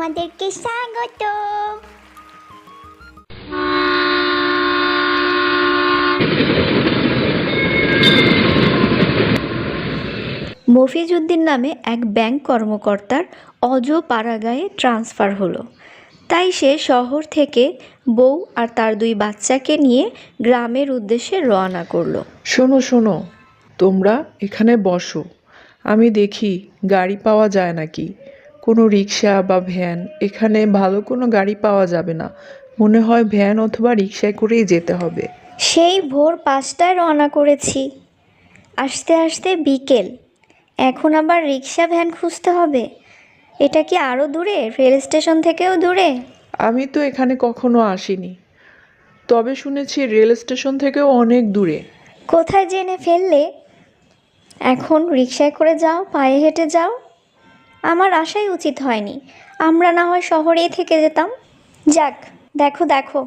তোমাদেরকে স্বাগত। মফিজউদ্দিন নামে এক ব্যাংক কর্মকর্তার অজ পাড়াগায়ে ট্রান্সফার হলো। তাই সে শহর থেকে বউ আর তার দুই বাচ্চাকে নিয়ে গ্রামের উদ্দেশ্যে রওনা করল। শোনো শোনো তোমরা এখানে বসো। আমি দেখি গাড়ি পাওয়া যায় নাকি? কোনো রিক্সা বা ভ্যান এখানে ভালো কোনো গাড়ি পাওয়া যাবে না। মনে হয় ভ্যান অথবা রিক্সায় করেই যেতে হবে। সেই ভোর পাঁচটায় রওনা করেছি। আসতে আসতে বিকেল। এখন আবার রিক্সা ভ্যান খুঁজতে হবে? এটা কি আরও দূরে? রেল স্টেশন থেকেও দূরে? আমি তো এখানে কখনো আসিনি। তবে শুনেছি রেল স্টেশন থেকেও অনেক দূরে। কোথায় জেনে ফেললে? এখন রিক্সায় করে যাও পায়ে হেঁটে যাও। আমার আসাই উচিত হয়নি। আমরা না হয় শহরেই থেকে যেতাম। যাক দেখো দেখো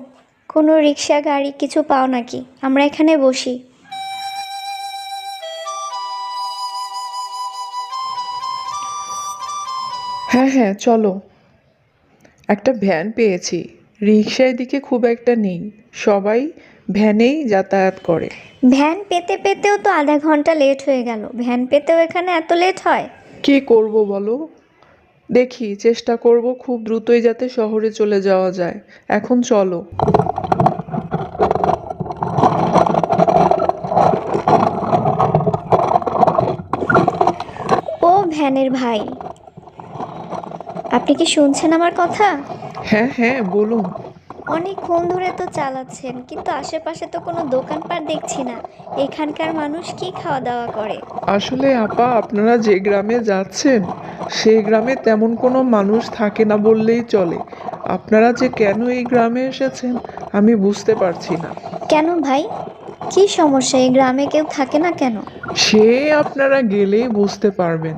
কোনো রিক্সা গাড়ি কিছু পাও নাকি? আমরা এখানে বসি। হ্যাঁ হ্যাঁ চলো। একটা ভ্যান পেয়েছি। রিক্সায় দিকে খুব একটা নেই। সবাই ভ্যানেই যাতায়াত করে। ভ্যান পেতে পেতেও তো আধা ঘণ্টা লেট হয়ে গেল। ভ্যান পেতেও এখানে এত লেট হয়? কি করব বলো? দেখি চেষ্টা করব খুব দ্রুতই যাতে শহরে চলে যাওয়া যায়। এখন চলো। ও ভ্যানের ভাই আপনি কি শুনছেন আমার কথা? হ্যাঁ হ্যাঁ বলুন। অনেকক্ষণ ধরে তো চালাচ্ছেন কিন্তু আশেপাশে তো কোনো দোকানপাট দেখছি না। এখানকার মানুষ কি খাওয়া দাওয়া করে? আসলে আপা আপনারা যে গ্রামে যাচ্ছেন সেই গ্রামে তেমন কোনো মানুষ থাকে না বললেই চলে। আপনারা যে কেন এই গ্রামে এসেছেন আমি বুঝতে পারছি না। কেন ভাই? কি সমস্যা? এই গ্রামে কেউ থাকে না কেন? সে আপনারা গেলেই বুঝতে পারবেন।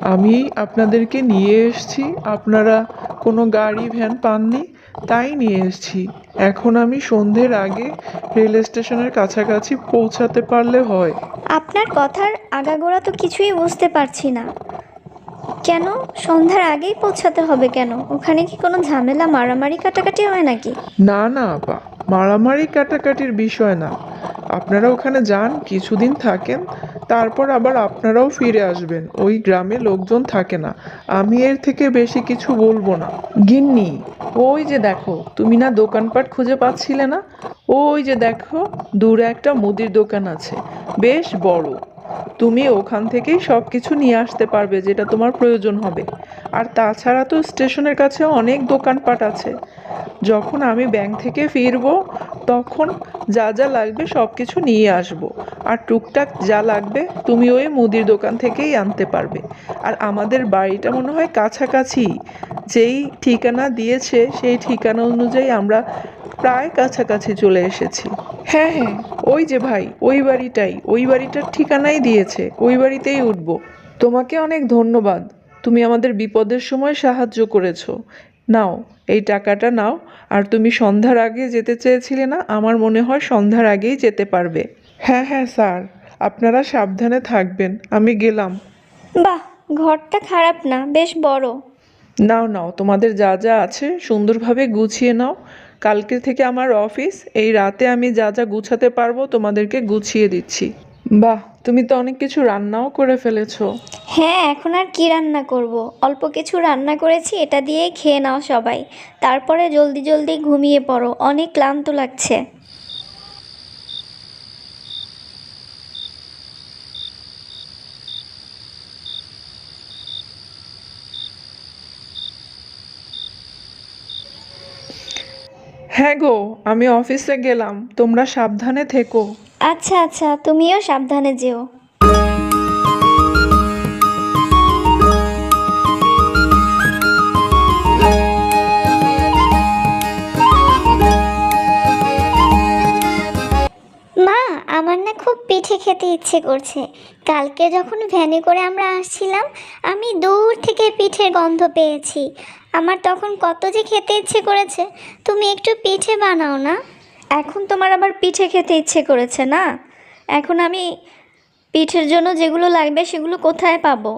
আমি আপনাদেরকে নিয়ে এসেছি আপনারা কোনো গাড়ি ভ্যান পাননি? তাই নিয়ে এসেছি। এখন আমি সন্ধ্যের আগে রেল স্টেশনের কাছাকাছি পৌঁছাতে পারলে হয়। আপনার কথার আগাগোড়া তো কিছুই বুঝতে পারছি না। কেন? সন্ধ্যার আগেই পৌঁছাতে হবে কেন? ওখানে কি কোনো ঝামেলা মারামারি কাটাকাটি হয় নাকি? না না আপা মারামারি কাটাকাটির বিষয় না। আপনারা ওখানে যান, কিছুদিন থাকেন, তারপর আবার আপনারাও ফিরে আসবেন। ওই গ্রামে লোকজন থাকে না। আমি এর থেকে বেশি কিছু বলব না। গিন্নি, ওই যে দেখো, তুমি না দোকানপাট খুঁজে পাচ্ছিলে না? ওই যে দেখো, দূরে একটা মুদির দোকান আছে। বেশ বড়। তুমি ওখান থেকেই সব কিছু নিয়ে আসতে পারবে, যেটা তোমার প্রয়োজন হবে। আর তাছাড়া তো স্টেশনের কাছে অনেক দোকানপাট আছে। যখন আমি ব্যাংক থেকে ফিরবো তখন যা যা লাগবে সব কিছু নিয়ে আসব। আর টুকটাক যা লাগবে তুমি ওই মুদির দোকান থেকেই আনতে পারবে। আর আমাদের বাড়িটা মনে হয় কাছাকাছি। যেই ঠিকানা দিয়েছে সেই ঠিকানা অনুযায়ী আমরা প্রায় কাছাকাছি চলে এসেছি। হ্যাঁ হ্যাঁ ওই যে ভাই, ওই বাড়িটাই, ওই বাড়িটার ঠিকানাই দিয়েছে, ওই বাড়িতেই উঠব। তোমাকে অনেক ধন্যবাদ। তুমি আমাদের বিপদের সময় সাহায্য করেছ। নাও এই টাকাটা নাও। আর তুমি সন্ধ্যার আগে যেতে চেয়েছিলে না? আমার মনে হয় সন্ধ্যার আগেই যেতে পারবে। হ্যাঁ হ্যাঁ স্যার। আপনারা সাবধানে থাকবেন। আমি গেলাম। বাহ ঘরটা খারাপ না বেশ বড়। নাও নাও তোমাদের যা যা আছে সুন্দরভাবে গুছিয়ে নাও। কালকে থেকে আমার অফিস এই রাতে আমি যা যা গুছাতে পারব তোমাদেরকে গুছিয়ে দিচ্ছি। বাহ তুমি তো অনেক কিছু রান্নাও করে ফেলেছো। হ্যাঁ এখন আর কি রান্না করব? অল্প কিছু রান্না করেছি এটা দিয়েই খেয়ে নাও সবাই। তারপরে জলদি জলদি ঘুমিয়ে পড়ো অনেক ক্লান্ত লাগছে। হ্যাঁ গো আমি অফিসে গেলাম তোমরা সাবধানে থেকো। আচ্ছা আচ্ছা তুমিও সাবধানে যেও। মা, আমার না খুব পিঠে খেতে ইচ্ছে করছে। কালকে যখন ভ্যানে করে আমরা আসছিলাম, আমি দূর থেকে পিঠের গন্ধ পেয়েছি। আমার তখন কত যে খেতে ইচ্ছে করেছে, তুমি একটু পিঠে বানাও না? এখন তোমার আবার পিঠে খেতে ইচ্ছে করেছে না? এখন আমি পিঠের জন্য যেগুলো লাগবে সেগুলো কোথায় পাবো?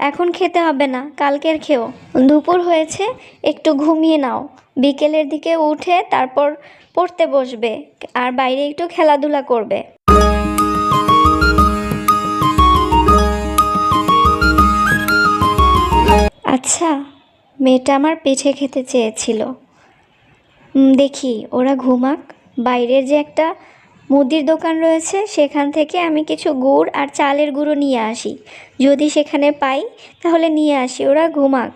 এখন খেতে হবে না, কালকের খেও। দুপুর হয়েছে, একটু ঘুমিয়ে নাও। বিকেলের দিকে উঠে তারপর পড়তে বসবে, আর বাইরে একটু খেলাধুলা করবে। আচ্ছা মেয়েটা আমার পিঠে খেতে চেয়েছিল। দেখি, ওরা ঘুমাক। বাইরের যে একটা মুদির দোকান রয়েছে, সেখান থেকে আমি কিছু গুড় আর চালের গুঁড়ো নিয়ে আসি। যদি সেখানে পাই, তাহলে নিয়ে আসি। ওরা ঘুমাক।